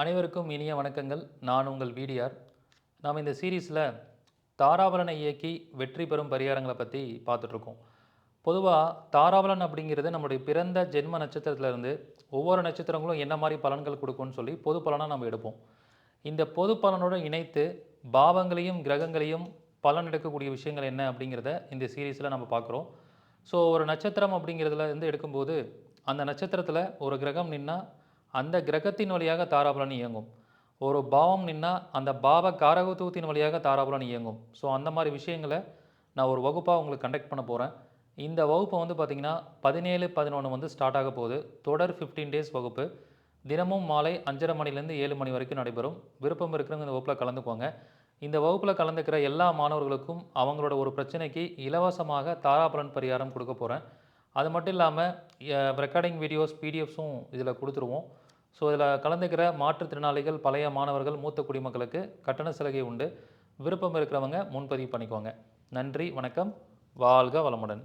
அனைவருக்கும் இனிய வணக்கங்கள். நான் உங்கள் விடிஆர் நாம் இந்த சீரீஸில் தாராபலனை இயக்கி வெற்றி பெறும் பரிகாரங்களை பற்றி பார்த்துட்ருக்கோம். பொதுவாக தாராபலன் அப்படிங்கிறது நம்முடைய பிறந்த ஜென்ம நட்சத்திரத்திலிருந்து ஒவ்வொரு நட்சத்திரங்களும் என்ன மாதிரி பலன்கள் கொடுக்கும்னு சொல்லி பொது பலனாக நம்ம எடுப்போம். இந்த பொது பலனோடு இணைத்து பாவங்களையும் கிரகங்களையும் பலன் எடுக்கக்கூடிய விஷயங்கள் என்ன அப்படிங்கிறத இந்த சீரீஸில் நம்ம பார்க்குறோம். ஸோ ஒரு நட்சத்திரம் அப்படிங்கிறதுல இருந்து எடுக்கும்போது அந்த நட்சத்திரத்தில் ஒரு கிரகம் நின்னால் அந்த கிரகத்தின் வழியாக தாராபலன் இயங்கும். ஒரு பாவம் நின்னா அந்த பாவ காரகத்துவத்தின் வழியாக தாராபலன் இயங்கும். ஸோ அந்த மாதிரி விஷயங்களை நான் ஒரு வகுப்பாக உங்களுக்கு கண்டக்ட் பண்ண போகிறேன் இந்த வகுப்பு வந்து பார்த்திங்கன்னா பதினேழு பதினொன்று வந்து ஸ்டார்ட் ஆக போகுது. தொடர் ஃபிஃப்டீன் டேஸ் வகுப்பு. தினமும் மாலை அஞ்சரை மணிலேருந்து ஏழு மணி வரைக்கும் நடைபெறும். விருப்பம் இருக்கிறவங்க இந்த வகுப்பில் கலந்துக்குவாங்க இந்த வகுப்பில் கலந்துக்கிற எல்லா மாணவர்களுக்கும் அவங்களோட ஒரு பிரச்சனைக்கு இலவசமாக தாராபலன் பரிகாரம் கொடுக்க போகிறேன் அது மட்டும் இல்லாமல் ரெக்கார்டிங் வீடியோஸ் பிடிஎஃப்ஸும் இதில் கொடுத்துருவோம். ஸோ இதில் கலந்துக்கிற மாற்றுத்திறனாளிகள் பழைய மாணவர்கள் மூத்த குடிமக்களுக்கு கட்டண சலுகை உண்டு. விருப்பம் இருக்கிறவங்க முன்பதிவு பண்ணிக்கோங்க. நன்றி வணக்கம். வாழ்க வளமுடன்.